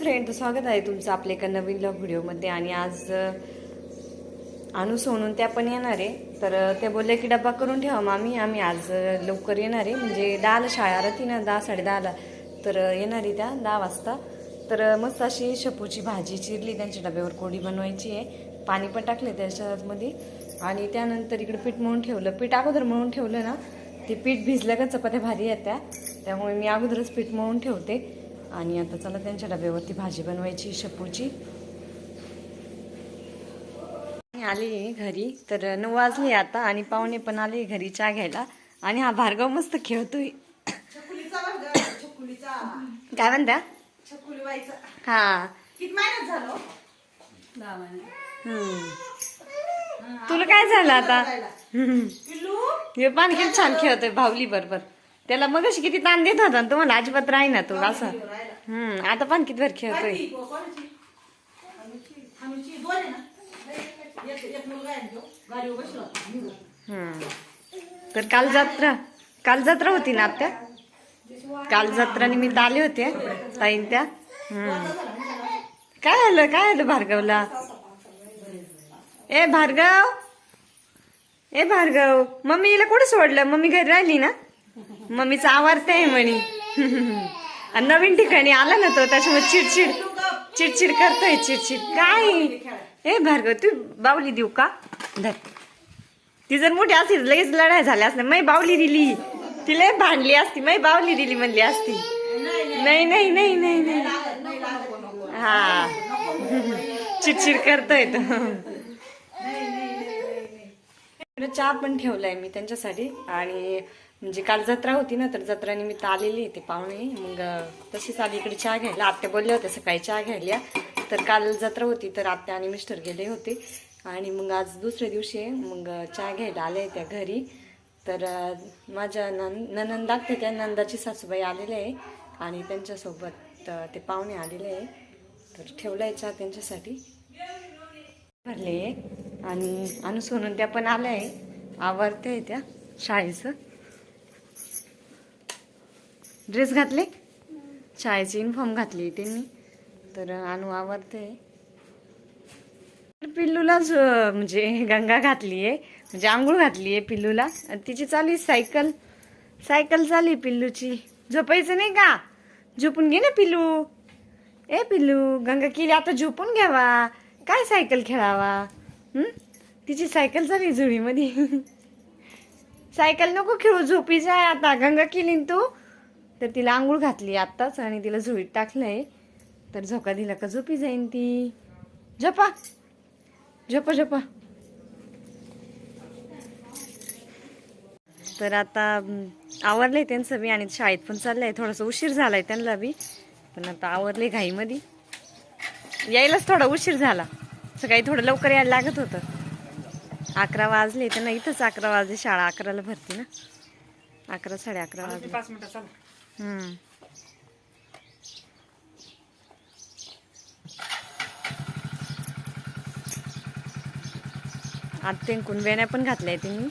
Friend स्वागत आहे तुमचं आपल्या एका नवीन ब्लॉग व्हिडिओमध्ये आणि आज आणू अनु सोनून त्या पण येणार आहे. तर ते त्या बोलल्या की डब्बा करून ठेवा मामी आम्ही आज लवकर येणार आहे. म्हणजे दहाला शाळा राहते ना दहा साडे दहाला. तर येणार आहे त्या दहा वाजता. तर मस्त अशी शपूची भाजी चिरली त्यांच्या डब्यावर कोडी बनवायची आहे. पाणी पण टाकले त्याच्यामध्ये. आणि त्यानंतर इकडे पीठ मळून ठेवलं. पीठ अगोदर मळून ठेवलं ना ते पीठ भिजलं का चपात्या भारी येत्या. त्यामुळे मी अगोदरच पीठ मळून ठेवते. आणि आता चला त्यांच्या डब्यावरती भाजी बनवायची शेपूची. आली घरी तर नऊ वाजले आता आणि पाहुणे पण आले घरी चहा घ्यायला. आणि हा भार्गव मस्त खेळतोय. काय बाईचा हा. तुला काय झालं आता? हे पान किती छान खेळतोय भावली बरोबर. त्याला मग अशी किती ताण देत होता ना तुम्हाला अजिबात राही ना तू असं. हम्म आता पान किती भर खेळतोय. हम्म. तर काल जत्रा काल जत्रा होती ना आत्या? काल जत्रा निमित्त आले होते ताईन त्या? हम्म. काय आलं काय आलं भार्गवला? ए भार्गव! ए भार्गव! मम्मीला कुठे सोडलं? मम्मी घरी राहिली ना? मम्मीचं आवारते म्हणे. नवीन ठिकाणी आला ना तो त्याच्यामुळे चिडचिड चिडचिड करतोय चिडचिड. काय? ए भार्गव तू बावली देऊ का? धर. ती जर मोठी असती लगेच लढाई झाल्या असत्या. मै बावली दिली. तिला भांडली असती. मै बावली दिली म्हणली असती. नाही नाही नाही नाही नाही. हा. चिडचिड करतोय तो. चहा पण ठेवलाय मी त्यांच्यासाठी. आणि म्हणजे काल जत्रा होती ना तर जत्रानिमित्त आलेली ते पाहुणे. मग तशीच आली इकडे चहा घ्यायला. आत्या बोलल्या होत्या सकाळी चहा घ्यायला. तर काल जत्रा होती तर आत्या आणि मिस्टर गेले होते. आणि मग आज दुसऱ्या दिवशी आहे, मग चहा घ्यायला आल्या त्या घरी. तर माझ्या नन ननंद ते त्या नंदाची सासूबाई आलेले आहे. आणि त्यांच्यासोबत ते पाहुणे आलेले आहे. तर ठेवला आहे चहा त्यांच्यासाठी. भरले. आणि अनुसरून त्या पण आल्या आहे. आवडते त्या शाळेचं. ड्रेस घातले? शाळेचे युनिफॉर्म घातली त्यांनी. तर अनु आवडते पिल्लूला म्हणजे गंगा घातली आहे म्हणजे आंघोळ घातली आहे पिल्लूला तिची चालू आहे सायकल. सायकल चालू पिल्लूची. झोपायचं नाही का? झोपून घे ना पिल्लू. ए पिल्लू गंगा केली आता झोपून घ्यावा. काय सायकल खेळावा? तिची सायकल चालली झुळीमध्ये सायकल नको खेळू झोपी जाय आता. गंगा केली न तू. तर तिला आंघोळ घातली आत्ताच आणि तिला झुळीत टाकलंय. तर झोका दिला का झोपी जाईन ती. झोपा. झोपा झोपा. तर आता अं, आवरलंय त्यांचं बी आणि शाळेत पण चाललंय. थोडासा उशीर झालाय त्यांना बी. पण आता आवरले घाईमध्ये. यायलाच थोडा उशीर झाला. सकाळी थोडं लवकर यायला लागत होतं. अकरा वाजले त्यांना इथंच अकरा वाजले शाळा अकराला भरती ना. अकरा साडे अकरा वाजले. हम्म. मिनिटं चला वेण्या पण घातल्या तिने.